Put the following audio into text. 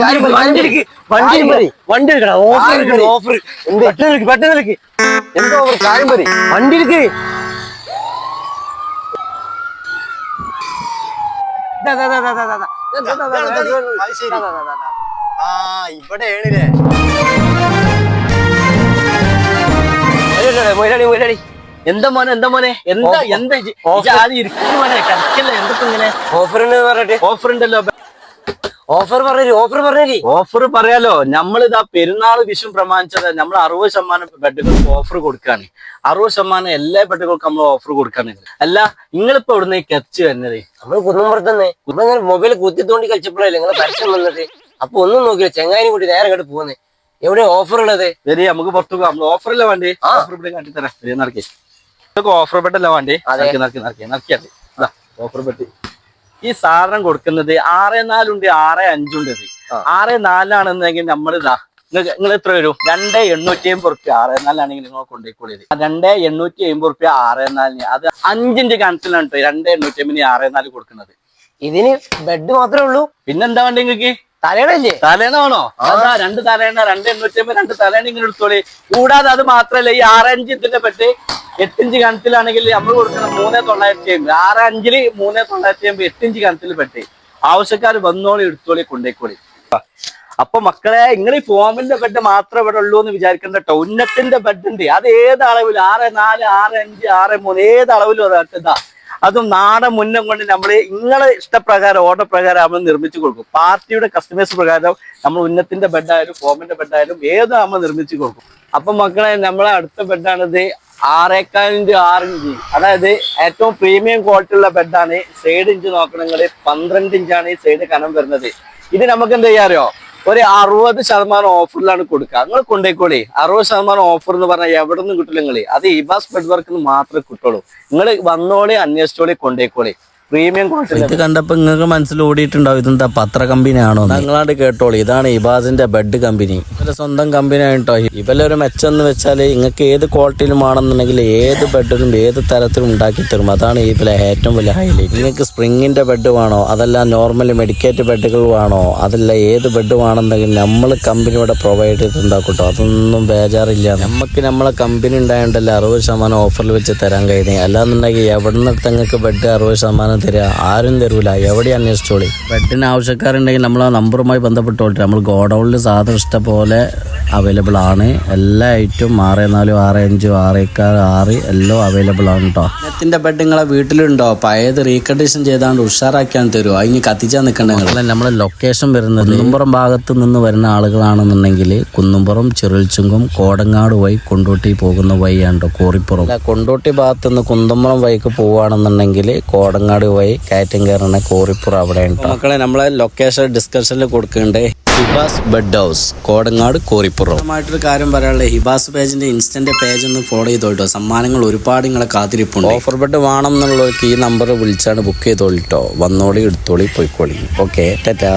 ഞാനേ വണ്ടി വണ്ടി വണ്ടി എടുക്കടാ ഓഫർ ഓഫർ. പെട്ടെന്ന് എടുക്ക്. പെട്ടെന്ന് എടുക്ക്. എന്താ ഓഫർ കാര്യം പറ വണ്ടി എടുക്ക്. ആ ഇവിടെ ഏണില്ലേ മൊയിലാളി മൊയിലാളി എന്താ മോനെ എന്താ മോനെ? എന്താ എന്താ ഓഫർ. എന്തൊക്കെ ഇങ്ങനെ? ഓഫർ ഉണ്ട് പറഞ്ഞിട്ട്. ഓഫർ ഉണ്ടല്ലോ. ഓഫർ പറഞ്ഞു ഓഫർ പറഞ്ഞു ഓഫർ പറയാലോ നമ്മളിതാ പെരുന്നാൾ വിഷു പ്രമാണിച്ചത് നമ്മൾ അറുപത് ശതമാനം ബെഡുകൾക്ക് ഓഫർ കൊടുക്കാണ്. അറുപത് ശതമാനം എല്ലാ ബെഡുകൾക്കും നമ്മൾ ഓഫർ കൊടുക്കാണ്. അല്ല നിങ്ങളിപ്പോ ഇവിടുന്ന് കെച്ച് വരുന്നത്? നമ്മൾ കുന്നുമ്പുറത്തന്നെ നമ്മളിങ്ങനെ മൊബൈൽ കുത്തിത്തോണ്ടി കളിച്ചപ്പോഴല്ലേ നിങ്ങളെ പരസ്യം വന്നത്? അപ്പൊ ഒന്നും നോക്കില്ല ചെങ്ങാനും കൂടി നേരെ കേട്ട് പോകുന്നത് എവിടെ ഓഫർ ഉള്ളത്? ശരി നമുക്ക് പുറത്തു പോകാം നമ്മൾ ഓഫർ അല്ല വേണ്ടി? ഓഫർ ഇവിടെ കാട്ടി തരാം. നടക്കേ. ഓഫർ ഓഫർ അല്ല വേണ്ടി. നടക്കി നടക്കി നടക്കി നടക്കിയാൽ ഓഫർ ബെഡ് ഈ സാധനം കൊടുക്കുന്നത് ആറ് നാലുണ്ട് ആറ് അഞ്ചുണ്ട് ഇത്. ആറ് നാലാണെന്നെങ്കിൽ നമ്മൾ നിങ്ങൾ എത്ര വരും? രണ്ട് എണ്ണൂറ്റി അമ്പത് റുപ്യ. ആറ് നാലാണെങ്കിൽ നിങ്ങൾ കൊണ്ടുപോയിക്കോളിയത് രണ്ട് എണ്ണൂറ്റി അമ്പത് റുപ്യ ആറ് നാലിന്. അത് അഞ്ചിന്റെ കണക്കിലാണ് കേട്ടോ രണ്ട് എണ്ണൂറ്റി അമ്പതിന് ആറ് നാല് കൊടുക്കുന്നത്. ഇതിന് ബെഡ് മാത്രമേ ഉള്ളൂ. പിന്നെന്താ വേണ്ടി നിങ്ങൾക്ക്? തലയണല്ലേ തലേണ വേണോ അതാ രണ്ട് തലേണ രണ്ട് എണ്ണൂറ്റി അമ്പത് രണ്ട് തലേണ ഇങ്ങനെ എടുത്തോളി. കൂടാതെ അത് മാത്രല്ല ഈ ആറഞ്ച് ഇതിന്റെ പെട്ട് എട്ടിഞ്ച് കണത്തിലാണെങ്കിൽ നമ്മൾ കൊടുക്കണം മൂന്നേ തൊള്ളായിരത്തി അമ്പത്. ആറ് അഞ്ചിൽ മൂന്നേ തൊള്ളായിരത്തി അമ്പത് എട്ടിഞ്ച് കണത്തിൽ പെട്ട്. ആവശ്യക്കാർ വന്നോളി എടുത്തോളി കൊണ്ടേക്കോളി. അപ്പൊ മക്കളെ നിങ്ങൾ ഈ ഫോമിന്റെ ബെഡ് മാത്രമേ ഇവിടെ ഉള്ളൂ എന്ന് വിചാരിക്കേണ്ട കേട്ടോ ഉന്നത്തിന്റെ ബെഡ് ഉണ്ട്. അത് ഏത് അളവിൽ ആറ് നാല് ആറ് അഞ്ച് ആറ് മൂന്ന് ഏത് അളവിലും അതാ അതും നാടൻ മുന്നം കൊണ്ട് നമ്മൾ നിങ്ങളെ ഇഷ്ടപ്രകാരം ഓർഡർ പ്രകാരം നമ്മൾ നിർമ്മിച്ചു കൊടുക്കും. പാർട്ടിയുടെ കസ്റ്റമേഴ്സ് പ്രകാരം നമ്മൾ ഉന്നത്തിന്റെ ബെഡായാലും ഫോമിന്റെ ബെഡായാലും ഏത് നമ്മൾ നിർമ്മിച്ചു കൊടുക്കും. അപ്പൊ മക്കളെ നമ്മളെ അടുത്ത ബെഡാണിത് ആറേക്കാലിന്റെ ആറ് ഇഞ്ച്. അതായത് ഏറ്റവും പ്രീമിയം ക്വാളിറ്റി ഉള്ള ബെഡാണ് സൈഡ് ഇഞ്ച് നോക്കണമെങ്കിൽ പന്ത്രണ്ട് ഇഞ്ചാണ് ഈ സൈഡ് കനം വരുന്നത്. ഇത് നമുക്ക് എന്ത് ചെയ്യാറിയോ ഒരു അറുപത് ശതമാനം ഓഫറിലാണ് കൊടുക്കുക. നിങ്ങൾ കൊണ്ടേക്കോളി. അറുപത് ശതമാനം ഓഫർ എന്ന് പറഞ്ഞാൽ എവിടെ നിന്ന് കിട്ടില്ല നിങ്ങൾ അത് ഇബാസ് ബെഡ് വർക്ക് മാത്രമേ കിട്ടുള്ളൂ. നിങ്ങൾ വന്നോളി അന്വേഷിച്ചോളി കൊണ്ടേക്കോളി. പ്രീമിയം ഇത് കണ്ടപ്പോ നിങ്ങൾക്ക് മനസ്സിൽ ഓടിയിട്ടുണ്ടാവും ഇതെന്താ പത്ര കമ്പനി ആണോ ഞങ്ങളാണ്ട് കേട്ടോളൂ ഇതാണ് ഇബാസിന്റെ ബെഡ് കമ്പനി ഇവരെ സ്വന്തം കമ്പനി ആയിട്ടോ? ഇവരെ ഒരു മെച്ചം എന്ന് വെച്ചാൽ നിങ്ങൾക്ക് ഏത് ക്വാളിറ്റിയിലും ആണെന്നുണ്ടെങ്കിൽ ഏത് ബെഡിലും ഏത് തരത്തിലും ഉണ്ടാക്കി തരും. അതാണ് ഇവരെ ഏറ്റവും വലിയ ഹൈലൈറ്റ് നിങ്ങൾക്ക് സ്പ്രിങ്ങിന്റെ ബെഡ് വേണോ? അതല്ല നോർമൽ മെഡിക്കേറ്റ് ബെഡുകൾ വേണോ? അതല്ല ഏത് ബെഡ് വേണമെന്നെങ്കിൽ നമ്മൾ കമ്പനി പ്രൊവൈഡ് പ്രൊവൈഡ് ചെയ്തിട്ടുണ്ടാക്കട്ടോ അതൊന്നും ബേജാറില്ല. നമുക്ക് നമ്മളെ കമ്പനി ഉണ്ടായതുകൊണ്ടല്ലേ അറുപത് ശതമാനം ഓഫറിൽ വെച്ച് തരാൻ കഴിയുന്നത് അല്ലാന്നുണ്ടെങ്കിൽ എവിടെ നിന്ന് നിങ്ങൾക്ക് ബെഡ് അറുപത് ശതമാനം തരിക ആരും തരൂല. എവിടെ അന്വേഷിച്ചോളി? ബെഡിന് ആവശ്യക്കാരുണ്ടെങ്കിൽ നമ്മൾ ആ നമ്പറുമായി ബന്ധപ്പെട്ടോട്ടെ നമ്മൾ ഗോഡൗണിൽ സാധനം ഇഷ്ടം പോലെ അവൈലബിൾ ആണ്. എല്ലാ ഐറ്റവും ആറ് നാലും ആറ് അഞ്ചും ആറേക്കാർ ആറ് എല്ലാം അവൈലബിൾ ആണ് കേട്ടോ നെത്തിന്റെ ബെഡ് നിങ്ങളെ വീട്ടിലുണ്ടോ? പഴയത് റീകണ്ടീഷൻ ചെയ്താണ്ട് ഉഷാറാക്കിയാണ് തരുമോ അതിന് കത്തിച്ചാൽ നിൽക്കണ്ടെങ്കിൽ നമ്മുടെ ലൊക്കേഷൻ വരുന്നത് കുന്നുംപുറം ഭാഗത്ത് നിന്ന് വരുന്ന ആളുകളാണെന്നുണ്ടെങ്കിൽ കുന്നുംപുറം ചെറുൽച്ചുങ്കും കോടങ്ങാട് വഴി കൊണ്ടോട്ടി പോകുന്ന വഴിയാണ് കേട്ടോ കോറിപ്പുറം. കൊണ്ടോട്ടി ഭാഗത്ത് നിന്ന് കുന്തമ്പുറം വഴിക്ക് പോവുകയാണെന്നുണ്ടെങ്കിൽ കോടങ്ങാട് വഴി കയറ്റം കയറണ കോറിപ്പുറം അവിടെ മക്കളെ നമ്മളെ ലൊക്കേഷൻ ഡിസ്കഷനിൽ കൊടുക്കണ്ടേ ഹിബാസ് ബെഡ് ഹൗസ് കോടങ്ങാട് കോറിപ്പുറം. ആയിട്ടൊരു കാര്യം പറയാനുള്ളത് ഹിബാസ് പേജിന്റെ ഇൻസ്റ്റന്റ് പേജ് ഒന്ന് ഫോളോ ചെയ്തോട്ടോ സമ്മാനങ്ങൾ ഒരുപാട് നിങ്ങളെ കാത്തിരിപ്പുണ്ട്. ഓഫർ ബെഡ് വേണം എന്നുള്ളവർക്ക് ഈ നമ്പർ വിളിച്ചാണ് ബുക്ക് ചെയ്തോളിട്ടോ വന്നോളി എടുത്തോളി പോയിക്കോളി. ഓക്കെ ടാറ്റാ